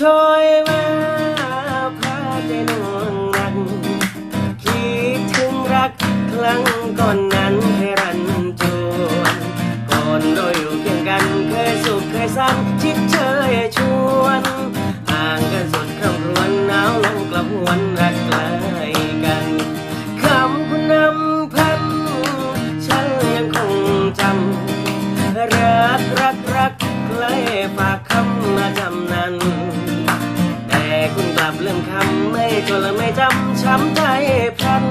time รั้งก่อนนั้นเคยรันจูนก่อนเราอยู่เคียงกันเคยสุขเคยซ้ำชิดเชยชวนห่างกันสุดคำรวนหนาวลงกลับวันรักลายกันคำคุณนำพันฉันยังคงจำรักรักรักใครฝากคำมาจำนั้น แต่คุณกลับลืมคำไม่จนและไม่จำช้ำใจพัน